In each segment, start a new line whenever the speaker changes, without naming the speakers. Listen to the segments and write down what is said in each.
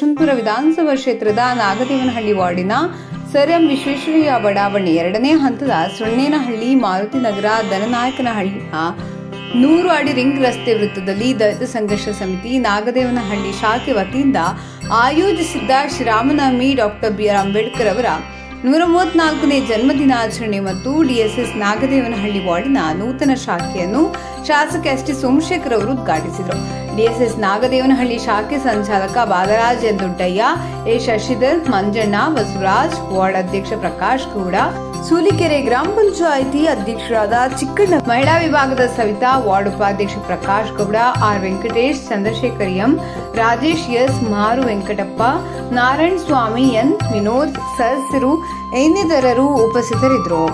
ಯಶವಂತಪುರ ವಿಧಾನಸಭಾ ಕ್ಷೇತ್ರದ ನಾಗದೇವನಹಳ್ಳಿ ವಾರ್ಡಿನ ಸರ್ ವಿಶ್ವೇಶ್ವರಯ್ಯ ಬಡಾವಣೆ ಎರಡನೇ ಹಂತದ ಸುಣ್ಣೇನಹಳ್ಳಿ ಮಾರುತಿ ನಗರ ದನನಾಯಕನಹಳ್ಳಿಯ ನೂರು ಅಡಿ ರಿಂಗ್ ರಸ್ತೆ ವೃತ್ತದಲ್ಲಿ ದಲಿತ ಸಂಘರ್ಷ ಸಮಿತಿ ನಾಗದೇವನಹಳ್ಳಿ ಶಾಖೆ ವತಿಯಿಂದ ಆಯೋಜಿಸಿದ್ದ Sriramanavami doctor B R Ambedkar ಅವರ ನೂರ ಮೂವತ್ನಾಲ್ಕನೇ ಜನ್ಮದಿನಾಚರಣೆ ಮತ್ತು ಡಿಎಸ್ಎಸ್ ನಾಗದೇವನಹಳ್ಳಿ ವಾರ್ಡಿನ ನೂತನ ಶಾಖೆಯನ್ನು ಶಾಸಕ ಎಸ್ ಟಿ ಸೋಮಶೇಖರ್ ಅವರು ಉದ್ಘಾಟಿಸಿದರು. ಡಿಎಸ್ಎಸ್ ನಾಗದೇವನಹಳ್ಳಿ ಶಾಖೆ ಸಂಚಾಲಕ Balaraja N Doddaiah, A. Shashidhar, Manjanna, Basavaraj, ward ಅಧ್ಯಕ್ಷ ಪ್ರಕಾಶ್ ಗೌಡ ಸೂಲಿಕೆರೆ ಗ್ರಾಮ ಪಂಚಾಯಿತಿ ಅಧ್ಯಕ್ಷರಾದ ಚಿಕ್ಕಣ್ಣ ಮಹಿಳಾ ವಿಭಾಗದ ಸವಿತಾ, ವಾರ್ಡ್ ಉಪಾಧ್ಯಕ್ಷ Prakash Gowda, R Venkatesh, Chandrashekar M, Rajesh S, Maru Venkatappa, Narayana Swamy N, Vinod ಸದಸ್ಯರು ಇನ್ನಿತರರು ಉಪಸ್ಥಿತರಿದ್ದರು.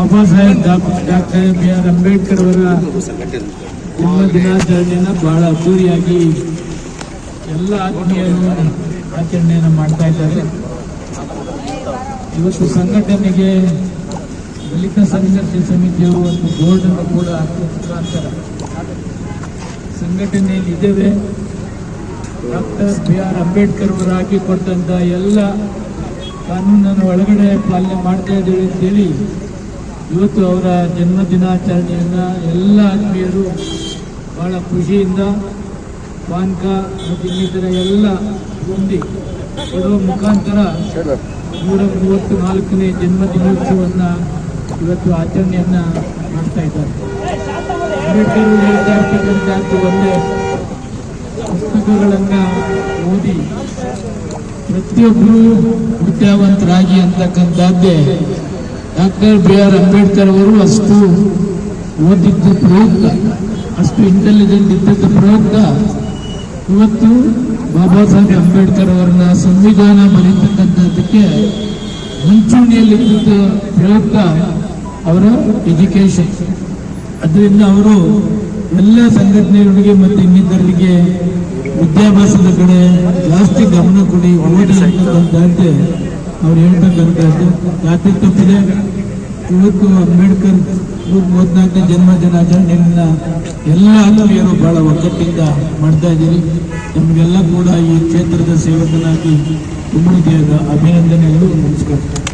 Baba Saheb doctor B R Ambedkar ಅವರ ಜನ್ಮ ದಿನಾಚರಣೆಯನ್ನ ಬಹಳ ಅದ್ದೂರಿಯಾಗಿ ಎಲ್ಲ ಆತ್ಮೀಯರು ಆಚರಣೆಯನ್ನು ಮಾಡ್ತಾ ಇದ್ದಾರೆ. ಇವತ್ತು ಸಂಘಟನೆಗೆ ದಲಿತ ಸಂಘರ್ಷ ಸಮಿತಿಯವರು ಒಂದು ಬೋರ್ಡ್ ಅನ್ನು ಕೂಡ ಮುಖಾಂತರ ಸಂಘಟನೆಯಲ್ಲಿ ಇದ್ದೇವೆ. ಡಾಕ್ಟರ್ ಬಿ ಆರ್ ಅಂಬೇಡ್ಕರ್ ಅವರು ಹಾಕಿಕೊಟ್ಟಂತ ಎಲ್ಲ ಕಾನೂನನ್ನು ಒಳಗಡೆ ಪಾಲನೆ ಮಾಡ್ತಾ ಇದ್ದೇವೆ ಅಂತೇಳಿ ಇವತ್ತು ಅವರ ಜನ್ಮ ದಿನಾಚರಣೆಯನ್ನ ಎಲ್ಲ ಆತ್ಮೀಯರು ಬಹಳ ಖುಷಿಯಿಂದ ಪಾನಕ ಮತ್ತು ಇನ್ನಿತರ ಎಲ್ಲ ಹೊಂದಿ ಕೊಡುವ ಮುಖಾಂತರ ನೂರ ಮೂವತ್ತು ನಾಲ್ಕನೇ ಜನ್ಮ ದಿನೋತ್ಸವವನ್ನು ಇವತ್ತು ಆಚರಣೆಯನ್ನು ಮಾಡ್ತಾ ಇದ್ದಾರೆ. ಅಂಬೇಡ್ಕರ್ ಹೇಳ್ತಾ ಇರ್ತಕ್ಕಂಥ ಒಂದೇ ಪುಸ್ತಕಗಳನ್ನ ಓದಿ ಪ್ರತಿಯೊಬ್ಬರೂ ವಿದ್ಯಾವಂತರಾಗಿ ಅಂತಕ್ಕಂಥದ್ದೇ ಡಾಕ್ಟರ್ ಬಿ ಆರ್ ಅಂಬೇಡ್ಕರ್ ಅವರು ಅಷ್ಟು ಓದಿದ್ದ ಪ್ರಯುಕ್ತ ಅಷ್ಟು ಇಂಟೆಲಿಜೆಂಟ್ ಇದ್ದದ್ದು ಪ್ರಯುಕ್ತ. ಇವತ್ತು ಬಾಬಾ ಸಾಹೇಬ್ ಅಂಬೇಡ್ಕರ್ ಅವರನ್ನ ಸಂವಿಧಾನ ಬರೀತಕ್ಕಂಥದ್ದಕ್ಕೆ ಮುಂಚೂಣಿಯಲ್ಲಿದ್ದ ಪ್ರಯುಕ್ತ ಅವರ ಎಜುಕೇಶನ್ ಅದರಿಂದ ಅವರು ಎಲ್ಲ ಸಂಘಟನೆಗಳಿಗೆ ಮತ್ತು ಇನ್ನಿತರರಿಗೆ ವಿದ್ಯಾಭ್ಯಾಸದ ಕಡೆ ಜಾಸ್ತಿ ಗಮನ ಕೊಡಿ ಓದಿ ಅಂತಕ್ಕಂಥದ್ದೇ ಅವ್ರು ಹೇಳ್ತಕ್ಕಂಥದ್ದು ಜಾತಿ ತಪ್ಪಿದೆ. ಇವತ್ತು ಅಂಬೇಡ್ಕರ್ ಮೂವತ್ನಾಲ್ಕನೇ ಜನ್ಮ ದಿನಾಚರಣೆಯನ್ನ ಎಲ್ಲ ಅನುಭವಿಯರು ಬಹಳ ಒಗ್ಗಟ್ಟಿಂದ ಮಾಡ್ತಾ ಇದ್ದೀರಿ. ನಮಗೆಲ್ಲ ಕೂಡ ಈ ಕ್ಷೇತ್ರದ ಸೇವಕನಾಗಿ ತುಂಬ ಅಭಿನಂದನೆಗಳು. ನಮಸ್ಕಾರ.